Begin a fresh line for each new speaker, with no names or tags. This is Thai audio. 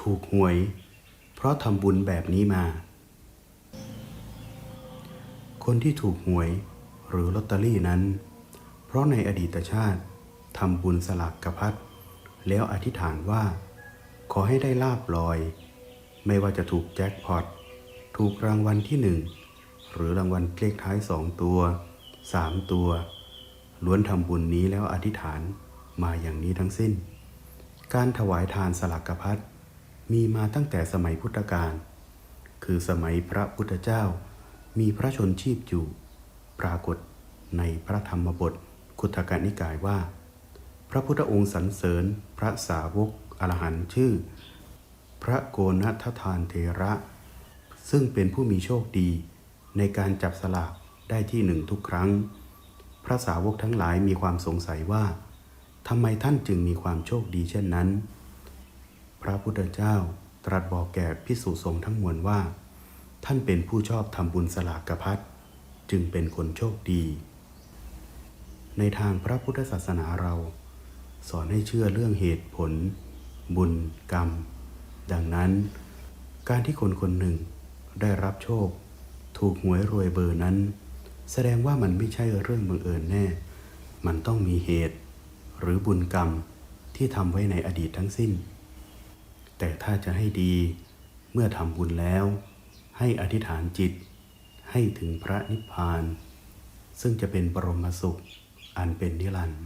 ถูกหวย เพราะทำบุญแบบนี้มา คนที่ถูกหวยหรือลอตเตอรี่นั้น เพราะในอดีตชาติทำบุญสลากกระพัดแล้วอธิษฐานว่า ขอให้ได้ลาบลอย ไม่ว่าจะถูกแจ็คพอตถูกรางวัลที่หนึ่งหรือรางวัลเลขท้ายสองตัวสามตัว ล้วนทำบุญนี้แล้วอธิษฐานมาอย่างนี้ทั้งสิ้น การถวายทานสลักกพัด มีมาตั้งแต่สมัยพุทธกาล คือสมัยพระพุทธเจ้า มีพระชนชีพอยู่ ปรากฏในพระธรรมบทคุถกนิกายว่า พระพุทธองค์สรรเสริญพระสาวกอรหันต์ชื่อ พระโกนัททานเทระ ซึ่งเป็นผู้มีโชคดีในการจับสลากได้ที่หนึ่งทุกครั้ง พระสาวกทั้งหลายมีความสงสัยว่าทำไมท่านจึงมีความโชคดีเช่นนั้น พระพุทธเจ้าตรัสบอกแก่พิสุสงฆ์ทั้งมวลว่า ท่านเป็นผู้ชอบทำบุญสลากพัดจึงเป็นคนโชคดี ในทางพระพุทธศาสนาเรา สอนให้เชื่อเรื่องเหตุผล บุญกรรม ดังนั้น การที่คนคนหนึ่งได้รับโชค ถูกหวยรวยเบอร์นั้น แสดงว่ามันไม่ใช่เรื่องบังเอิญแน่ มันต้องมีเหตุ หรือบุญกรรมที่ทำไว้ในอดีตทั้งสิ้น แต่ถ้าจะให้ดี เมื่อทำบุญแล้ว ให้อธิษฐานจิต ให้ถึงพระนิพพาน ซึ่งจะเป็นบรมสุขอันเป็นนิรันดร์